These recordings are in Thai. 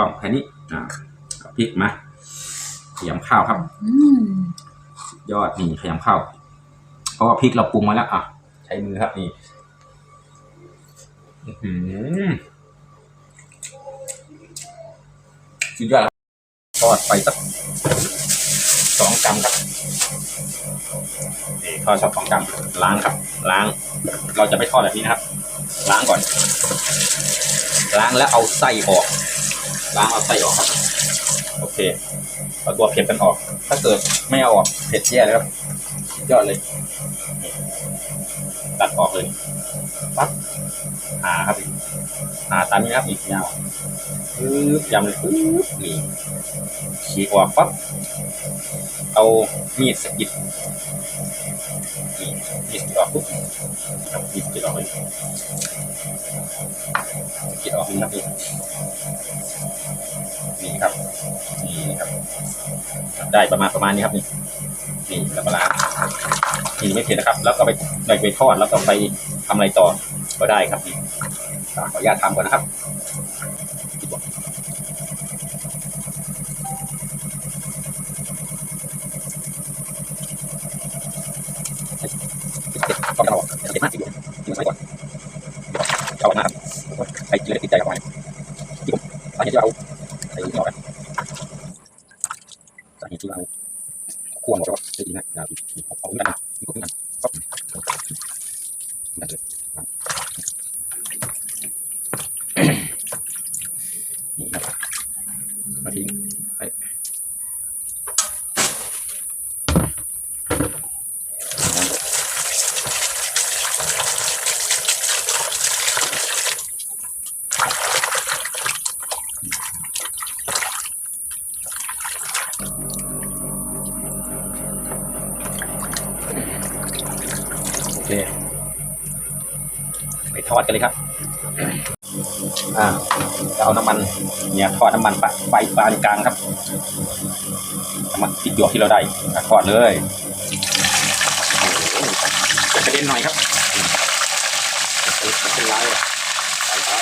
กล้องแค่นี้อ่าเอาพริกมาขยำข้าวครับ อืมยอดนี่ขยำข้าวเพราะว่าพริกเราปรุงมาแล้วอะใช้มือครับนี่อื้อหือสุดยอดครับทอดไปสักสองกรัมครับนี่ทอดสักสองกรัมล้างครับ ล้าง เราจะไม่ทอดแบบนี้นะครับ ล้างก่อน ล้างแล้วเอาไส้ออก ล้างเอาไส้ออกครับ โอเคเอาตัวเผ็ดกันออก ถ้าเกิดไม่เอาออกเผ็ดแย่เลยครับยอดเลย ตัดออกเลยปั๊บหาครับหาตามนี้ครับอีกยาวปึ๊บยำเลยปึ๊บนี่ฉีกออกปั๊บเอามีดสกิดนี่มีดสกิดออกปุ๊บเอามีดสกิดออกเลยสกิดออกนี่ครับนี่ นี่ครับ นี่ครับ ได้ประมาณประมาณนี้ครับนี่ นี่แล้วก็ล้างนี่ไม่เผ็ดนะครับ แล้วก็ไปไปไปทอดแล้วก็ไปทำอะไรต่อก็ได้ครับนี่ขออนุญาตทำก่อนนะครับก็จะออกเผ็ดมากทีเดียวทิ้งไว้ก่อนจะเอาออกมาครับใครกินแล้ติดใจกับมันที่ผมสาเหตุที่เราใส่ที่ออกกันสาเหตุที่เรา ค วรบอกว่าจะดีนะนะที่ผมเอาขึ้นมาที่ผมขึ้นมาปั๊บนั่นเลยนี่ครับมาทิ้ง เคไปทอดกันเลยครับ อ่าจะเอาน้ำมัน เนี่ยทอดน้ำมันไฟไฟปานกลางครับน้ำมันติดหยวกที่เราได้ทอดเลยกระเด็นหน่อยครับไม่เป็นไรใส่ไป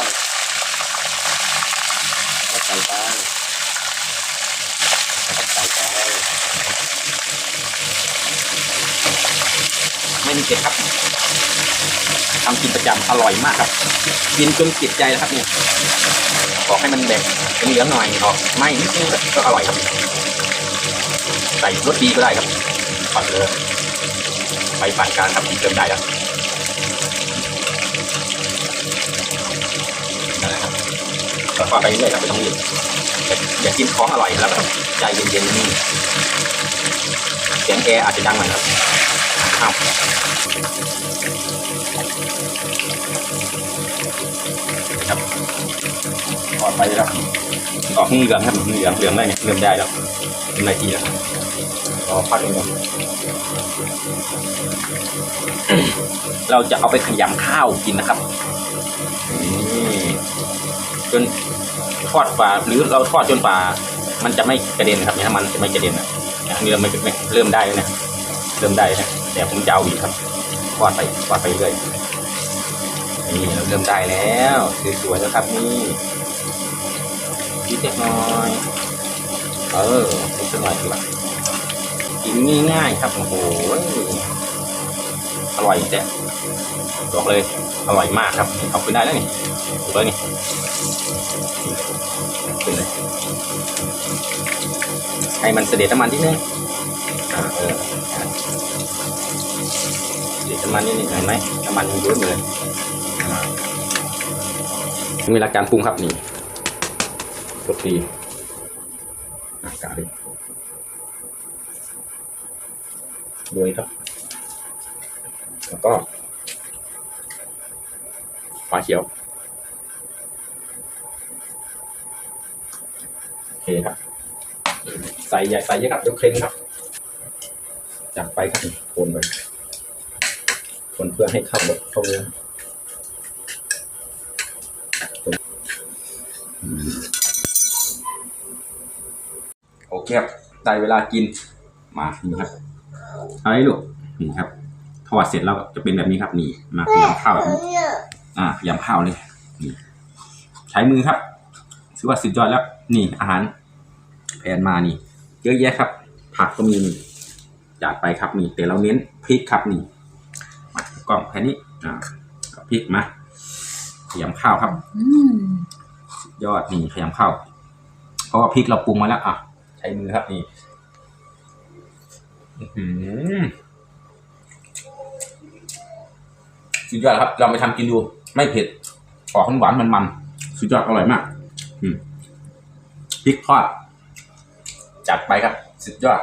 ใส่ไปใส่ไป ไม่มีเกล็ดครับทำกินประจำอร่อยมากครับ กินจนติดใจแล้วครับเนี่ยบอให้มันแบบเหลืองหน่อยออกไม่นิดนึงก็อร่อยครับ ใส่รสดีก็ได้ครับปัดเลยไปปานกางครับเติมได้แล้วและครับก็ทอไปเรื่อยๆครับไม่ต้องรีบอย่าอยากินของอร่อยแล้วก็ใจเย็นๆนี่เสียงแอร์อาจจะดังหน่อยครับ อ้าครับทอดไปแล้วออกเหลืองครับเหลืองเหลืองได้เนี่ยเริ่มได้แล้วเป็นนาทีแล้วรอพักนิดนึงเราจะเอาไปขยำข้าวกินนะครับนี่จนทอดฝาหรือเราทอดจนฝามันจะไม่กระเด็นครับเนี่ยน้ำมันจะไม่กระเด็นนะนนี้เราไม่เริ่มได้แล้วนะเริ่มได้แล้วนะ แต่ผมจะเอาอีกครับทอดไปทอดไปเรื่อยนี่เราเริ่มได้แล้วสวยๆแล้วครับนี่นิดเล็กน้อยเออนิดสักหน่อยดีกว่ากินง่ายๆครับโอ้โหอร่อยแต่บอกเลยอร่อยมากครับเอาขึ้นได้แล้วนี่ถูกแล้วนี่ขึ้นเลยให้มันเสด็จน้ำมันนิดนึงอ่าเออ น้ำมันนิดนึงเห็นไหมน้ำมันมันเยอะเลยอ่าถึงเวลาการปรุงครับนี่รสดีอากาศเลยโดยครับ แล้วก็ฟ้าเขียว โอเคครับ ใส่ใหญ่ใส่เยอะครับยกเคร่งครับ จับไปครับคนไป คนเพื่อให้เข้าหมดเข้าเนื้อคนอืมโอเคครับได้เวลากินมานี่ครับอะไรลูกนี่ครับทอดเสร็จแล้วจะเป็นแบบนี้ครับ นี่มาขยำข้าวแบบนี้อ่าขยำข้าวเลยนี่ใช้มือครับถือว่าสุดยอดแล้ว นี่อาหารแผนมานี่ เยอะแยะครับ ผักก็มีนี่จัดไปครับนี่แต่เราเน้นพริกครับนี่มา กล้องแค่นี้อ่ากับพริกมาขยำข้าวครับอืมยอดนี่ขยำข้าวเพราะว่าพริกเราปรุงมาแล้วอะใช้มือครับนี่อื้อหือสุดยอดครับลองไปทำกินดู ไม่เผ็ด ออกหวานๆมันๆสุดยอดอร่อยมากอืมพริกทอดจัดไปครับ สุดยอด